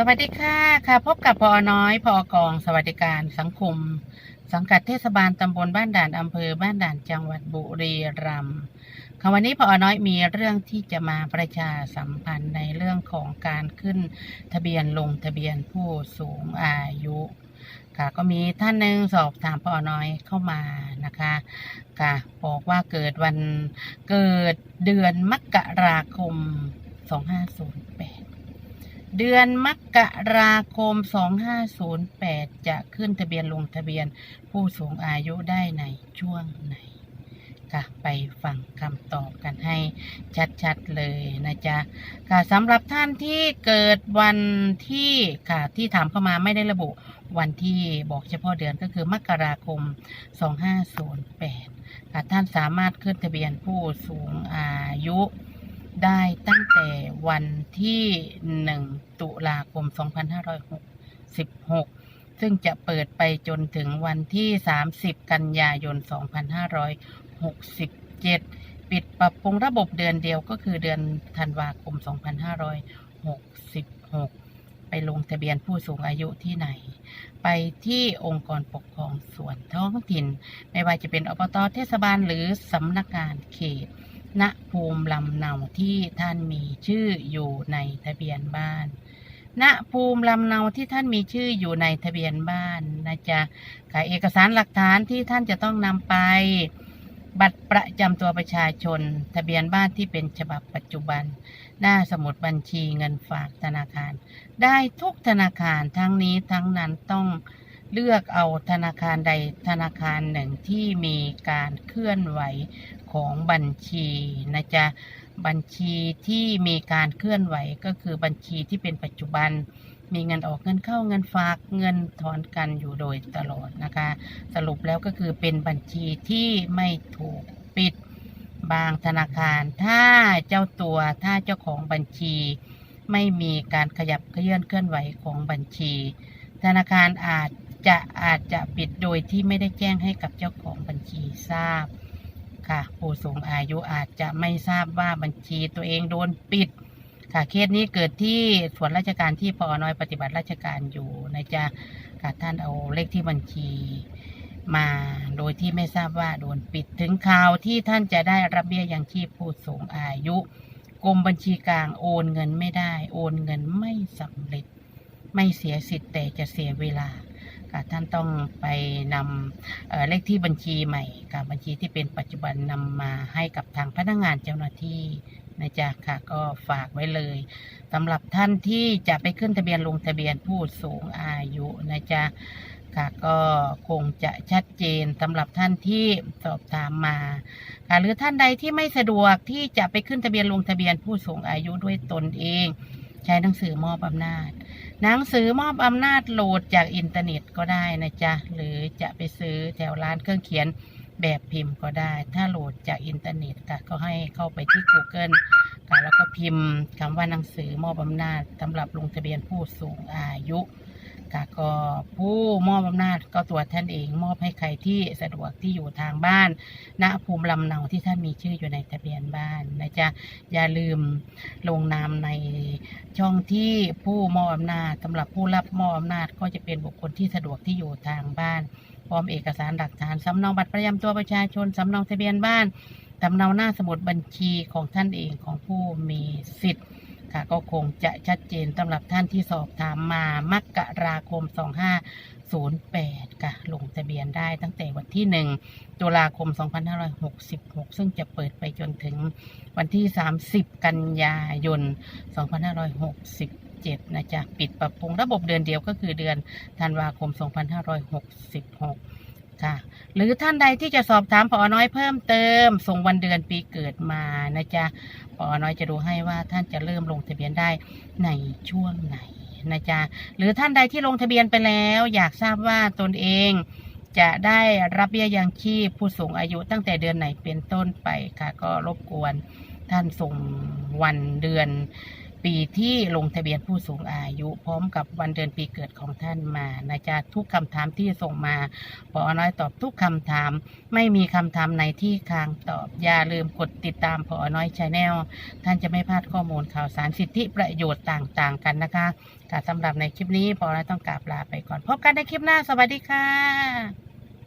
สวัสดีค่ะค่ะ พบกับพอน้อยพอกอง สวัสดิการสังคม สังกัดเทศบาลตำบลบ้านด่านอำเภอบ้านด่านจังหวัดบุรีรัมย์ค่ะวันนี้พอน้อยมีเรื่องที่จะมาประชาสัมพันธ์ในเรื่องของการขึ้นทะเบียนลงทะเบียนผู้สูงอายุค่ะก็มีท่านหนึ่งสอบถามพอน้อยเข้ามานะคะค่ะบอกว่าเกิดวันเกิดเดือนมกราคม 2508 เดือนมกราคม 2508 จะขึ้นทะเบียนลงทะเบียนผู้สูงอายุได้ในช่วงไหนค่ะไปฟังคำตอบกันให้ชัดๆเลยนะจ๊ะค่ะสำหรับท่านที่เกิดวันที่ค่ะที่ถามเข้ามาไม่ได้ระบุวันที่บอกเฉพาะเดือนก็คือมกราคม 2508ค่ะท่านสามารถขึ้นทะเบียนผู้สูงอายุ ได้ตั้งแต่วันที่ 1 ตุลาคม 2566 ซึ่งจะเปิดไปจนถึงวันที่ 30 กันยายน 2567 ปิดปรับปรุงระบบเดือนเดียวก็คือเดือนธันวาคม 2566 ไปลงทะเบียนผู้สูงอายุที่ไหน ไปที่องค์กรปกครองส่วนท้องถิ่น ไม่ว่าจะเป็นอบตเทศบาลหรือสำนักงานเขต ณภูมิลำเนาที่ท่านมีชื่ออยู่ในทะเบียนบ้านณภูมิลำเนาที่ท่านมีชื่ออยู่ในทะเบียนบ้านนะจ๊ะค่ะเอกสารหลักฐานที่ท่านจะต้องนำไป บัตรประจำตัวประชาชน ทะเบียนบ้านที่เป็นฉบับปัจจุบัน หน้าสมุดบัญชีเงินฝากธนาคาร ได้ทุกธนาคารทั้งนี้ทั้งนั้นต้อง เลือกเอาธนาคารใดธนาคารหนึ่งที่มีการเคลื่อนไหวของบัญชีนะจ๊ะบัญชีที่มีการเคลื่อนไหวก็คือบัญชีที่เป็นปัจจุบัน มีเงินออกเงินเข้าเงินฝากเงินถอนกันอยู่โดยตลอดนะคะ สรุปแล้วก็คือเป็นบัญชีที่ไม่ถูกปิดบางธนาคาร ถ้าเจ้าตัวถ้าเจ้าของบัญชี ไม่มีการขยับเขยื่อนเคลื่อนไหวของบัญชี ธนาคารอาจ จะอาจจะปิดโดยที่ไม่ได้แจ้งให้กับเจ้าของบัญชีทราบค่ะ ผู้สูงอายุอาจจะไม่ทราบว่าบัญชีตัวเองโดนปิด ค่ะเคสนี้เกิดที่ส่วนราชการที่พอน้อยปฏิบัติราชการอยู่นะจ๊ะค่ะท่านเอาเลขที่บัญชีมาโดยที่ไม่ทราบว่าโดนปิดถึงข่าวที่ท่านจะได้รับเบี้ยยังชีพผู้สูงอายุกรมบัญชีกลางโอนเงินไม่ได้ โอนเงินไม่สำเร็จ ไม่เสียสิทธิ์แต่จะเสียเวลา ค่ะท่านต้องไปนำเเลขที่บัญชีใหม่กับบัญชีที่เป็นปัจจุบันนำมาให้กับทางพนักงานเจ้าหน้าที่นะจ๊ะค่ะก็ฝากไว้เลยสำหรับท่านที่จะไปขึ้นทะเบียนลงทะเบียนผู้สูงอายุนะจ๊ะค่ะก็คงจะชัดเจนสำหรับท่านที่สอบถามมาค่ะหรือท่านใดที่ไม่สะดวกที่จะไปขึ้นทะเบียนลงทะเบียนผู้สูงอายุด้วยตนเอง ใช้หนังสือมอบอำนาจ หนังสือมอบอำนาจโหลดจากอินเทอร์เน็ตก็ได้นะจ๊ะ หรือจะไปซื้อแถวร้านเครื่องเขียนแบบพิมพ์ก็ได้ ถ้าโหลดจากอินเทอร์เน็ตค่ะก็ให้เข้าไปที่ Google ค่ะแล้วก็พิมพ์คำว่าหนังสือมอบอำนาจสำหรับลงทะเบียนผู้สูงอายุ ค่ะก็ผู้มอบอำนาจก็ตัวท่านเองมอบให้ใครที่สะดวกที่อยู่ทางบ้านณภูมิลำเนาที่ท่านมีชื่ออยู่ในทะเบียนบ้านนะจ๊ะอย่าลืมลงนามในช่องที่ผู้มอบอำนาจสำหรับผู้รับมอบอำนาจก็จะเป็นบุคคลที่สะดวกที่อยู่ทางบ้านพร้อมเอกสารหลักฐานสำเนาบัตรประจำตัวประชาชนสำเนาทะเบียนบ้านสำเนาหน้าสมุดบัญชีของท่านเองของผู้มีสิทธิ์ ค่ะก็คงจะชัดเจนสำหรับท่านที่สอบถามมามกราคม 2508 ค่ะ ลงทะเบียนได้ตั้งแต่วันที่ 1 ตุลาคม 2566 ซึ่งจะเปิดไปจนถึงวันที่ 30 กันยายน 2567นะจ๊ะ ปิดปรับปรุงระบบเดือนเดียวก็คือเดือนธันวาคม 2566 ค่ะ หรือท่านใดที่จะสอบถามพอน้อยเพิ่มเติม ส่งวันเดือนปีเกิดมานะจ๊ะพอน้อยจะดูให้ว่าท่านจะเริ่มลงทะเบียนได้ในช่วงไหนนะจ๊ะหรือท่านใดที่ลงทะเบียนไปแล้ว อยากทราบว่าตนเองจะได้รับเบี้ยยังชีพผู้สูงอายุตั้งแต่เดือนไหนเป็นต้นไปค่ะ ก็รบกวนท่านส่งวันเดือน ปีที่ลงทะเบียนผู้สูงอายุพร้อมกับวันเดือนปีเกิดของท่านมานะจ๊ะทุกคำถามที่ส่งมาปอน้อยตอบทุกคำถาม ไม่มีคำถามไหนที่ค้างตอบ อย่าลืมกดติดตามพอน้อยชาแนลท่านจะไม่พลาดข้อมูลข่าวสารสิทธิประโยชน์ต่างๆ กันนะคะค่สำหรับในคลิปนี้พอน้อยต้องกราบลาไปก่อน พบกันในคลิปหน้าสวัสดีค่ะ